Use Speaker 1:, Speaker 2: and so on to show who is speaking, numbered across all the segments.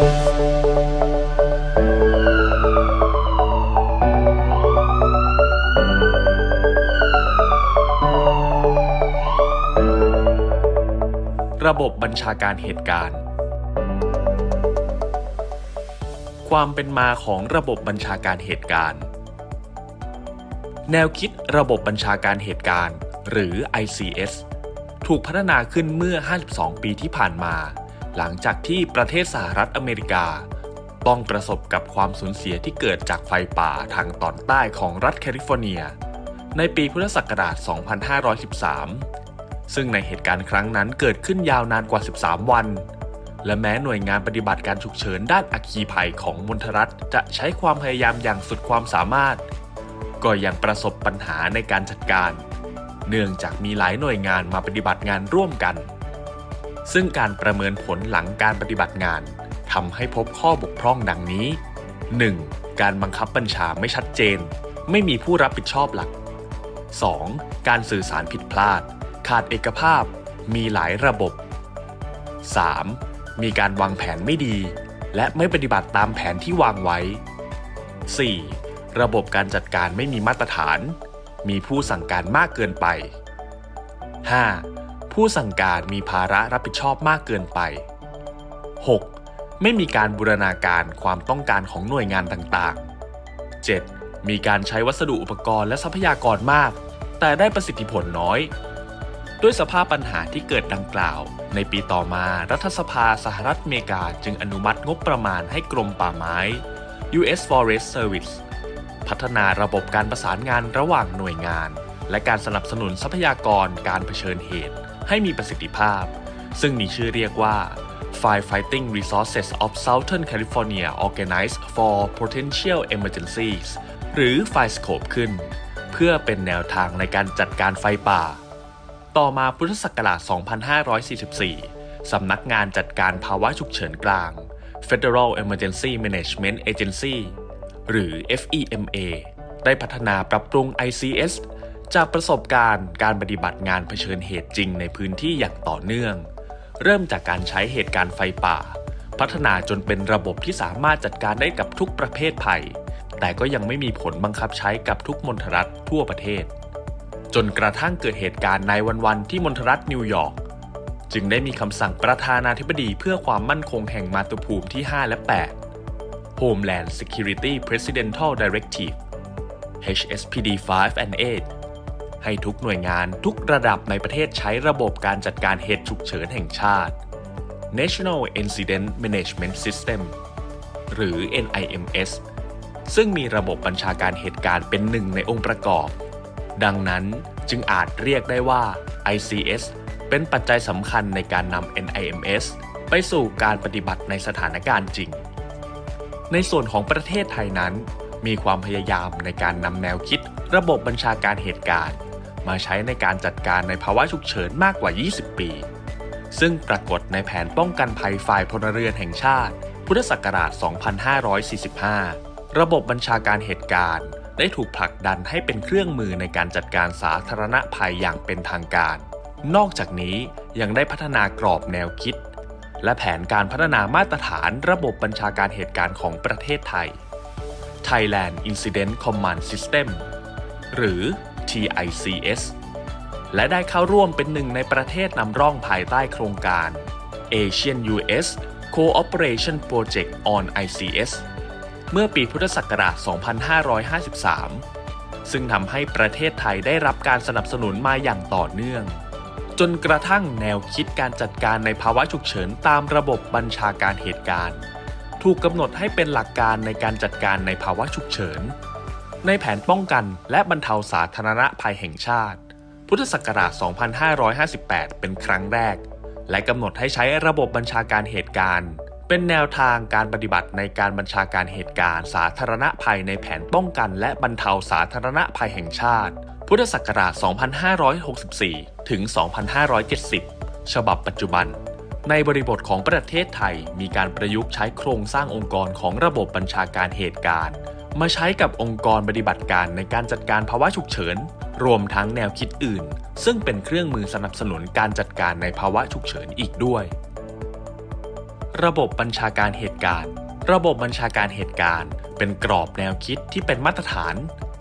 Speaker 1: ระบบบัญชาการเหตุการณ์ ความเป็นมาของระบบบัญชาการเหตุการณ์ แนวคิดระบบบัญชาการเหตุการณ์ หรือ ICS ถูกพัฒนาขึ้นเมื่อ 52 ปีที่ผ่านมา หลังจากที่ประเทศสหรัฐอเมริกา ต้องประสบกับความสูญเสียที่เกิดจากไฟป่าทางตอนใต้ของรัฐแคลิฟอร์เนีย ในปีพุทธศักราช 2513 ซึ่งในเหตุการณ์ครั้งนั้นเกิดขึ้นยาวนานกว่า 13 วัน และแม้หน่วยงานปฏิบัติการฉุกเฉินด้านอัคคีภัยของมณฑรัฐจะใช้ความพยายามอย่างสุดความสามารถ ก็ยังประสบปัญหาในการจัดการ เนื่องจากมีหลายหน่วยงานมาปฏิบัติงานร่วมกัน ซึ่งการประเมินผลหลังการปฏิบัติงานทำให้พบข้อบกพร่องดังนี้ 1. การบังคับบัญชาไม่ชัดเจน ไม่มีผู้รับผิดชอบหลัก 2. การสื่อสารผิดพลาด ขาดเอกภาพ มีหลายระบบ 3. มีการวางแผนไม่ดี และไม่ปฏิบัติตามแผนที่วางไว้ 4. ระบบการจัดการไม่มีมาตรฐาน มีผู้สั่งการมากเกินไป 5. ผู้สั่งการมีภาระรับผิดชอบมากเกินไป 6. ไม่มีการบูรณาการความต้องการของหน่วยงานต่างๆ 7. มีการใช้วัสดุอุปกรณ์และทรัพยากรมาก แต่ได้ประสิทธิผลน้อย ด้วยสภาพปัญหาที่เกิดดังกล่าว ในปีต่อมารัฐสภาสหรัฐอเมริกาจึงอนุมัติงบประมาณให้กรมป่าไม้ U.S. Forest Service พัฒนาระบบการประสานงานระหว่างหน่วยงาน และการสนับสนุนทรัพยากรการเผชิญเหตุ ให้มีประสิทธิภาพ ซึ่งมีชื่อเรียกว่า Firefighting Resources of Southern California Organized for Potential Emergencies หรือ FireScope ขึ้น เพื่อเป็นแนวทางในการจัดการไฟป่า ต่อมาพุทธศักราช 2544 สำนักงานจัดการภาวะฉุกเฉินกลาง Federal Emergency Management Agency หรือ FEMA ได้พัฒนาปรับปรุง ICS จากประสบการณ์การปฏิบัติงานเผชิญเหตุจริงในพื้นที่อย่างต่อเนื่อง เริ่มจากการใช้เหตุการณ์ไฟป่า พัฒนาจนเป็นระบบที่สามารถจัดการได้กับทุกประเภทภัย แต่ก็ยังไม่มีผลบังคับใช้กับทุกมณฑรัฐทั่วประเทศ จนกระทั่งเกิดเหตุการณ์ในวันๆที่มณฑรัฐนิวยอร์กจึงได้มีคำสั่งประธานาธิบดีเพื่อความมั่นคงแห่งมาตุภูมิที่ 5 และ 8 Homeland Security Presidential Directive HSPD 5 and 8 ให้ทุกหน่วยงานทุกระดับในประเทศใช้ระบบการจัดการเหตุฉุกเฉินแห่งชาติ National Incident Management System หรือ NIMS ซึ่งมีระบบบัญชาการเหตุการณ์เป็นหนึ่งในองค์ประกอบ ดังนั้นจึงอาจเรียกได้ว่า ICS เป็นปัจจัยสำคัญในการนำ NIMS ไปสู่การปฏิบัติในสถานการณ์จริง ในส่วนของประเทศไทยนั้น มีความพยายามในการนำแนวคิดระบบบัญชาการเหตุการณ์ มาใช้ในการจัดการในภาวะฉุกเฉินมากกว่า 20 ปี ซึ่งปรากฏในแผนป้องกันภัยฝ่ายพลเรือนแห่งชาติ พุทธศักราช 2545 ระบบบัญชาการเหตุการณ์ ได้ถูกผลักดันให้เป็นเครื่องมือในการจัดการสาธารณภัยอย่างเป็นทางการ นอกจากนี้ยังได้พัฒนากรอบแนวคิด และแผนการพัฒนามาตรฐานระบบบัญชาการเหตุการณ์ของประเทศไทย Thailand Incident Command System หรือ TICS และได้เข้าร่วมเป็นหนึ่งในประเทศนำร่องภายใต้โครงการ Asian US Cooperation Project on ICS เมื่อปีพุทธศักราช 2553 ซึ่งทำให้ประเทศไทยได้รับการสนับสนุนมาอย่างต่อเนื่อง จนกระทั่งแนวคิดการจัดการในภาวะฉุกเฉินตามระบบบัญชาการเหตุการณ์ ถูกกำหนดให้เป็นหลักการในการจัดการในภาวะฉุกเฉิน ในแผนป้องกันและบรรเทาสาธารณภัยแห่งชาติ พุทธศักราช 2558 เป็นครั้งแรก และกำหนดให้ใช้ระบบบัญชาการเหตุการณ์ เป็นแนวทางการปฏิบัติในการบัญชาการเหตุการณ์ สาธารณภัยในแผนป้องกัน และบรรเทาสาธารณภัยแห่งชาติ พุทธศักราช 2564 ถึง 2570 ฉบับปัจจุบันในบริบทของประเทศไทยมีการประยุกต์ใช้โครงสร้างองค์กรของระบบบัญชาการเหตุการณ์ มาใช้กับองค์กรปฏิบัติการในการจัดการภาวะฉุกเฉิน รวมทั้งแนวคิดอื่น ซึ่งเป็นเครื่องมือสนับสนุนการจัดการในภาวะฉุกเฉินอีกด้วย ระบบบัญชาการเหตุการณ์ ระบบบัญชาการเหตุการณ์ เป็นกรอบแนวคิดที่เป็นมาตรฐาน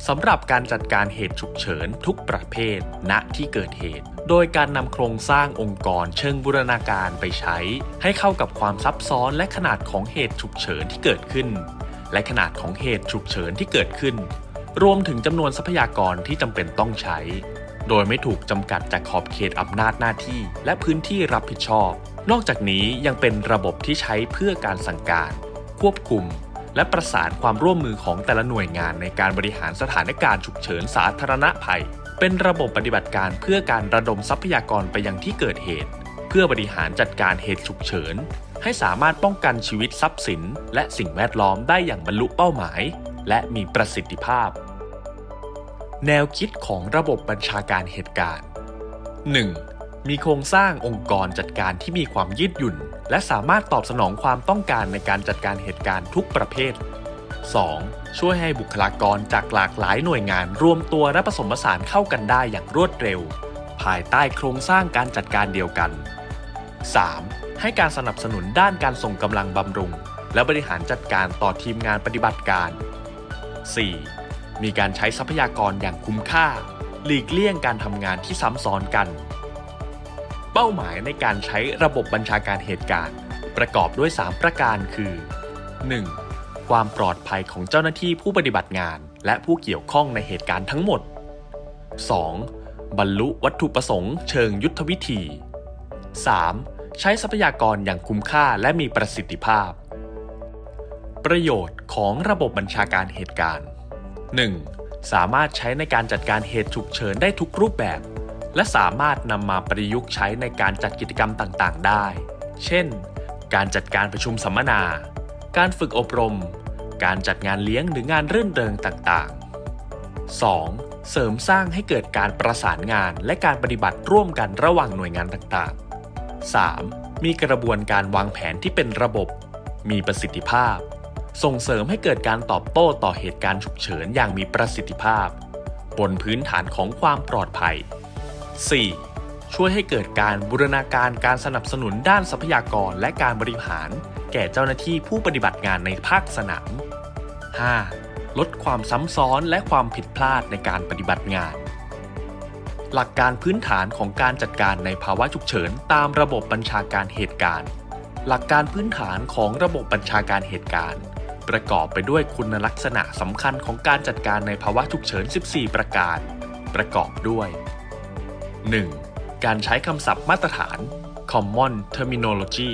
Speaker 1: สำหรับการจัดการเหตุฉุกเฉินทุกประเภท ณที่เกิดเหตุ โดยการนำโครงสร้างองค์กรเชิงบูรณาการไปใช้ ให้เข้ากับความซับซ้อนและขนาดของเหตุฉุกเฉินที่เกิดขึ้น และขนาดของเหตุฉุกเฉินที่เกิดขึ้น รวมถึงจำนวนทรัพยากรที่จำเป็นต้องใช้ โดยไม่ถูกจำกัดจากขอบเขตอำนาจหน้าที่ และพื้นที่รับผิดชอบ นอกจากนี้ยังเป็นระบบที่ใช้เพื่อการสั่งการ ควบคุม และประสานความร่วมมือของแต่ละหน่วยงานในการบริหารสถานการณ์ฉุกเฉินสาธารณภัย เป็นระบบปฏิบัติการเพื่อการระดมทรัพยากรไปยังที่เกิดเหตุ เพื่อบริหารจัดการเหตุฉุกเฉิน ให้สามารถป้องกันชีวิตทรัพย์สิน และสิ่งแวดล้อมได้อย่างบรรลุเป้าหมาย และมีประสิทธิภาพ แนวคิดของระบบบัญชาการเหตุการณ์ 1. มีโครงสร้างองค์กรจัดการที่มีความยืดหยุ่น และสามารถตอบสนองความต้องการในการจัดการเหตุการณ์ทุกประเภท 2. ช่วยให้บุคลากรจากหลากหลายหน่วยงานรวมตัวและผสมผสานเข้ากันได้อย่างรวดเร็ว ภายใต้โครงสร้างการจัดการเดียวกัน 3. ให้การสนับสนุนด้านการส่งกำลังบำรุง และบริหารจัดการต่อทีมงานปฏิบัติการ 4. มีการใช้ทรัพยากรอย่างคุ้มค่า หลีกเลี่ยงการทำงานที่ซ้ำซ้อนกัน เป้าหมายในการใช้ระบบบัญชาการเหตุการณ์ ประกอบด้วย 3 ประการคือ 1. ความปลอดภัยของเจ้าหน้าที่ผู้ปฏิบัติงาน และผู้เกี่ยวข้องในเหตุการณ์ทั้งหมด 2. บรรลุวัตถุประสงค์เชิงยุทธวิธี 3. ใช้ทรัพยากรอย่างคุ้มค่าและมีประสิทธิภาพ ประโยชน์ของระบบบัญชาการเหตุการณ์ 1. สามารถใช้ในการจัดการเหตุฉุกเฉินได้ทุกรูปแบบ และสามารถนำมาประยุกต์ใช้ในการจัดกิจกรรมต่างๆ ได้ เช่น การจัดการประชุมสัมมนา การฝึกอบรม การจัดงานเลี้ยงหรืองานรื่นเริงต่างๆ 2. เสริมสร้างให้เกิดการประสานงานและการปฏิบัติร่วมกันระหว่างหน่วยงานต่างๆ 3. มีกระบวนการวางแผนที่เป็นระบบ มีประสิทธิภาพ ส่งเสริมให้เกิดการตอบโต้ต่อเหตุการณ์ฉุกเฉินอย่างมีประสิทธิภาพ บนพื้นฐานของความปลอดภัย 4. ช่วยให้เกิดการบูรณาการการสนับสนุนด้านทรัพยากรและการบริหาร แก่เจ้าหน้าที่ผู้ปฏิบัติงานในภาคสนาม 5. ลดความซ้ำซ้อนและความผิดพลาดในการปฏิบัติงาน หลักการพื้นฐานของการจัดการในภาวะฉุกเฉิน ตามระบบบัญชาการเหตุการณ์ หลักการพื้นฐานของระบบบัญชาการเหตุการณ์ ประกอบไปด้วยคุณลักษณะสำคัญของการจัดการในภาวะฉุกเฉิน 14 ประการ ประกอบด้วย 1. การใช้คำศัพท์มาตรฐาน common terminology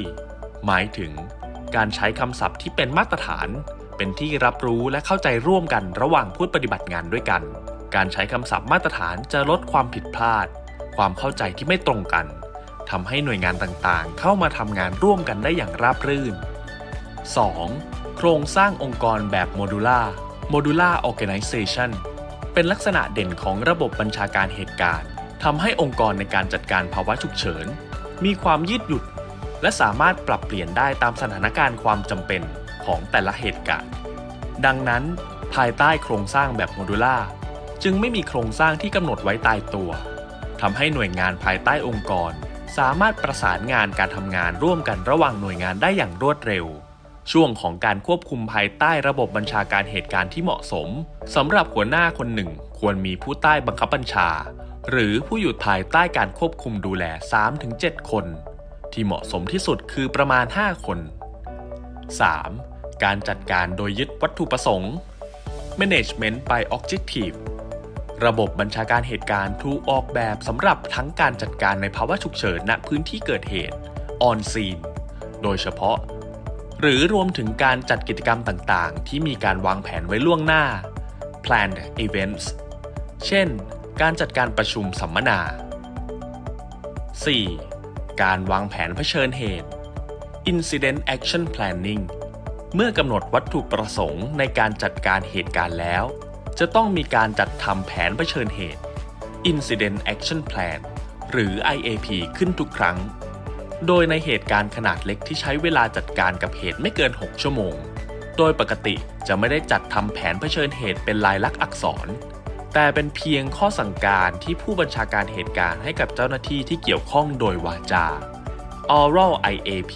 Speaker 1: หมายถึง การใช้คำศัพท์ที่เป็นมาตรฐาน เป็นที่รับรู้และเข้าใจร่วมกันระหว่างผู้ปฏิบัติงานด้วยกัน การใช้คำศัพท์มาตรฐานจะลดความผิดพลาด ความเข้าใจที่ไม่ตรงกันทำให้หน่วยงานต่างๆ เข้ามาทำงานร่วมกันได้อย่างราบรื่น 2. โครงสร้างองค์กรแบบโมดูล่า modular organization เป็นลักษณะเด่นของระบบบัญชาการเหตุการณ์ทำให้องค์กรในการจัดการภาวะฉุกเฉิน มีความยืดหยุ่นและสามารถปรับเปลี่ยนได้ตามสถานการณ์ความจำเป็นของแต่ละเหตุการณ์ ดังนั้น ภายใต้โครงสร้างแบบโมดูล่า จึงไม่มีโครงสร้างที่กำหนดไว้ตายตัวทำให้หน่วยงานภายใต้องค์กร สามารถประสานงานการทำงานร่วมกันระหว่างหน่วยงานได้อย่างรวดเร็ว ช่วงของการควบคุมภายใต้ระบบบัญชาการเหตุการณ์ที่เหมาะสมสำหรับหัวหน้าคนหนึ่ง ควรมีผู้ใต้บังคับบัญชา หรือผู้อยู่ภายใต้การควบคุมดูแล 3-7 คน ที่เหมาะสมที่สุดคือประมาณ 5 คน 3. การจัดการโดยยึดวัตถุประสงค์ management by objective ระบบบัญชาการเหตุการณ์ถูกออกแบบสำหรับทั้งการจัดการในภาวะฉุกเฉินณพื้นที่เกิดเหตุ on scene โดยเฉพาะ หรือรวมถึงการจัดกิจกรรมต่างๆ ที่มีการวางแผนไว้ล่วงหน้า planned events เช่น การจัดการประชุมสัมมนา 4. การวางแผนเผชิญเหตุ Incident Action Planning เมื่อกำหนดวัตถุประสงค์ในการจัดการเหตุการณ์แล้ว จะต้องมีการจัดทำแผนเผชิญเหตุ Incident Action Plan หรือ IAP ขึ้นทุกครั้ง โดยในเหตุการณ์ขนาดเล็กที่ใช้เวลาจัดการกับเหตุไม่เกิน 6 ชั่วโมง โดยปกติจะไม่ได้จัดทำแผนเผชิญเหตุเป็นลายลักษณ์อักษร แต่เป็นเพียงข้อสั่งการที่ผู้บัญชาการเหตุการณ์ให้กับเจ้าหน้าที่ที่เกี่ยวข้องโดยวาจา Oral IAP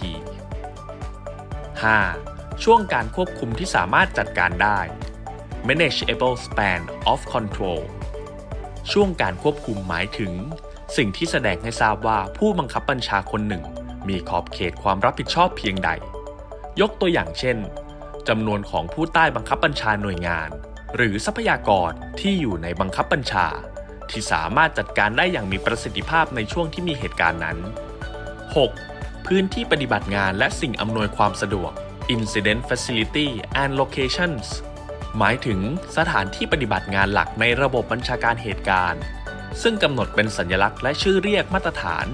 Speaker 1: 5. ช่วงการควบคุมที่สามารถจัดการได้ manageable span of control ช่วงการควบคุมหมายถึง สิ่งที่แสดงให้ทราบว่าผู้บังคับบัญชาคนหนึ่ง มีขอบเขตความรับผิดชอบเพียงใด ยกตัวอย่างเช่นจำนวนของผู้ใต้บังคับบัญชาหน่วยงาน หรือทรัพยากรที่อยู่ในบังคับบัญชา ที่สามารถจัดการได้อย่างมีประสิทธิภาพในช่วงที่มีเหตุการณ์นั้น 6. พื้นที่ปฏิบัติงานและสิ่งอำนวยความสะดวก Incident Facility and Locations หมายถึงสถานที่ปฏิบัติงานหลักในระบบบัญชาการเหตุการณ์ ซึ่งกำหนดเป็นสัญลักษณ์และชื่อเรียกมาตรฐาน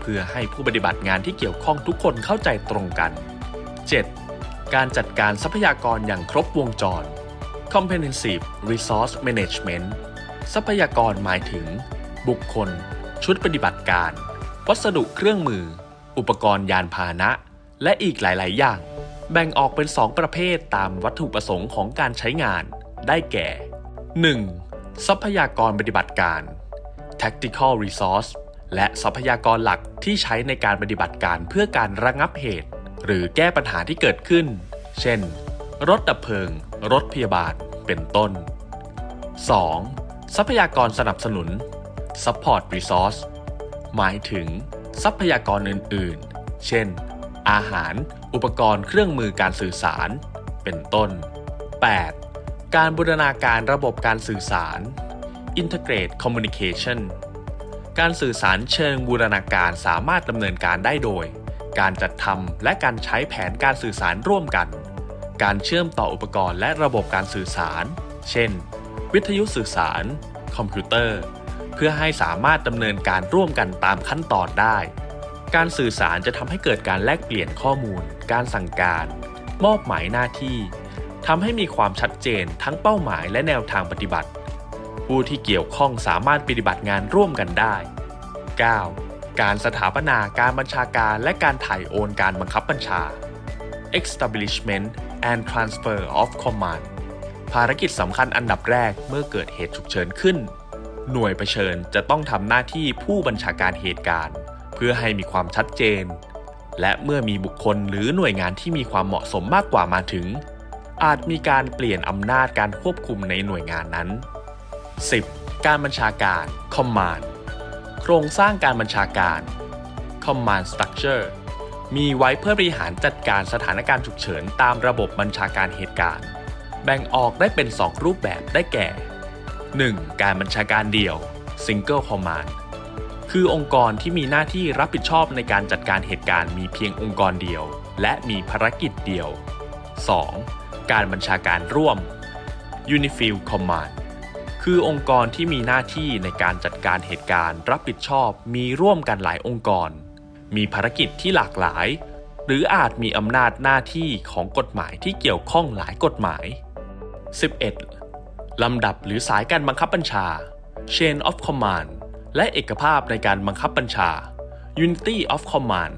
Speaker 1: เพื่อให้ผู้ปฏิบัติงานที่เกี่ยวข้องทุกคนเข้าใจตรงกัน 7. การจัดการทรัพยากรอย่างครบวงจร Comprehensive Resource Management ทรัพยากรหมายถึง บุคคล ชุดปฏิบัติการ วัสดุเครื่องมือ อุปกรณ์ยานพาหนะ และอีกหลาย ๆ อย่าง แบ่งออกเป็น 2 ประเภทตามวัตถุประสงค์ของการใช้งาน ได้แก่ 1. ทรัพยากรปฏิบัติการ tactical resource และทรัพยากรหลักที่ใช้ในการปฏิบัติการเพื่อการระงับเหตุ หรือแก้ปัญหาที่เกิดขึ้น เช่น รถดับเพลิง รถพยาบาล เป็นต้น 2. ทรัพยากรสนับสนุน support resource หมายถึง ทรัพยากรอื่น ๆ เช่น อาหาร อุปกรณ์เครื่องมือการสื่อสาร เป็นต้น 8. การบูรณาการระบบการสื่อสาร integrate communication การสื่อสารเชิงบูรณาการสามารถดำเนินการได้โดย การจัดทำและการใช้แผนการสื่อสารร่วมกัน การเชื่อมต่ออุปกรณ์และระบบการสื่อสาร เช่น วิทยุสื่อสาร คอมพิวเตอร์ เพื่อให้สามารถดำเนินการร่วมกันตามขั้นตอนได้ การสื่อสารจะทำให้เกิดการแลกเปลี่ยนข้อมูล การสั่งการ มอบหมายหน้าที่ทำให้มีความชัดเจนทั้งเป้าหมายและแนวทางปฏิบัติ ผู้ที่เกี่ยวข้องสามารถปฏิบัติงานร่วมกันได้ 9. การสถาปนาการบัญชาการและการถ่ายโอนการบังคับบัญชา establishment and transfer of command ภารกิจสำคัญอันดับแรกเมื่อเกิดเหตุฉุกเฉินขึ้น หน่วยเผชิญจะต้องทำหน้าที่ผู้บัญชาการเหตุการณ์ เพื่อให้มีความชัดเจน และเมื่อมีบุคคลหรือหน่วยงานที่มีความเหมาะสมมากกว่ามาถึง อาจมีการเปลี่ยนอำนาจการควบคุมในหน่วยงานนั้น 10. การบัญชาการ Command โครงสร้างการบัญชาการ Command Structure มีไว้เพื่อบริหารจัดการสถานการณ์ฉุกเฉินตามระบบบัญชาการเหตุการณ์ แบ่งออกได้เป็น 2 รูปแบบได้แก่ 1. การบัญชาการเดี่ยว Single Command คือองค์กรที่มีหน้าที่รับผิดชอบในการจัดการเหตุการณ์มีเพียงองค์กรเดียว และมีภารกิจเดียว 2. การบัญชาการร่วม Unified Command คือองค์กรที่มีหน้าที่ในการจัดการเหตุการณ์ รับผิดชอบมีร่วมกันหลายองค์กร มีภารกิจที่หลากหลาย หรืออาจมีอำนาจหน้าที่ของกฎหมายที่เกี่ยวข้องหลายกฎหมาย 11. ลำดับหรือสายการบังคับบัญชา Chain of Command และเอกภาพในการบังคับบัญชา Unity of Command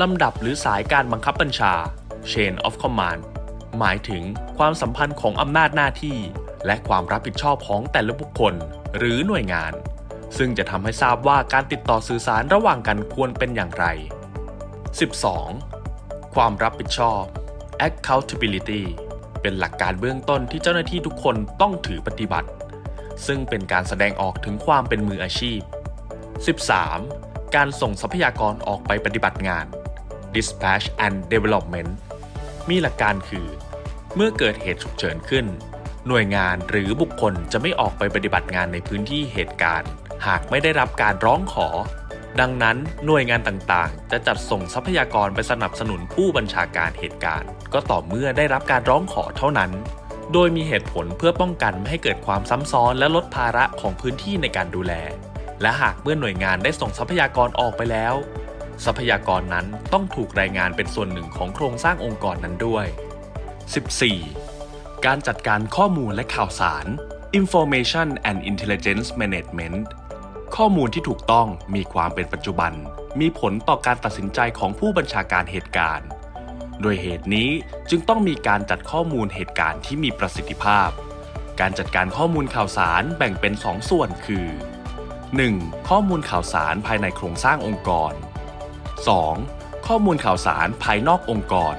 Speaker 1: ลำดับหรือสายการบังคับบัญชา Chain of Command หมายถึงความสัมพันธ์ของอำนาจหน้าที่ และความรับผิดชอบของแต่ละบุคคล หรือหน่วยงาน ซึ่งจะทำให้ทราบว่าการติดต่อสื่อสารระหว่างกันควรเป็นอย่างไร 12. ความรับผิดชอบ accountability เป็นหลักการเบื้องต้นที่เจ้าหน้าที่ทุกคนต้องถือปฏิบัติ ซึ่งเป็นการแสดงออกถึงความเป็นมืออาชีพ 13. การส่งทรัพยากรออกไปปฏิบัติงาน dispatch and development มีหลักการคือ เมื่อเกิดเหตุฉุกเฉินขึ้น หน่วยงานหรือบุคคลจะไม่ออกไปปฏิบัติงานในพื้นที่เหตุการณ์ หากไม่ได้รับการร้องขอ ดังนั้นหน่วยงานต่างๆ จะจัดส่งทรัพยากรไปสนับสนุนผู้บัญชาการเหตุการณ์ ก็ต่อเมื่อได้รับการร้องขอเท่านั้น โดยมีเหตุผลเพื่อป้องกันไม่ให้เกิดความซ้ำซ้อนและลดภาระของพื้นที่ในการดูแล และหากเมื่อหน่วยงานได้ส่งทรัพยากรออกไปแล้ว ทรัพยากรนั้นต้องถูกรายงานเป็นส่วนหนึ่งของโครงสร้างองค์กรนั้นด้วย 14. การจัดการข้อมูลและข่าวสาร Information and Intelligence Management ข้อมูลที่ถูกต้องมีความเป็นปัจจุบัน มีผลต่อการตัดสินใจของผู้บัญชาการเหตุการณ์ โดยเหตุนี้จึงต้องมีการจัดข้อมูลเหตุการณ์ที่มีประสิทธิภาพ การจัดการข้อมูลข่าวสารแบ่งเป็น 2 ส่วนคือ 1. ข้อมูลข่าวสารภายในโครงสร้างองค์กร 2. ข้อมูลข่าวสารภายนอกองค์กร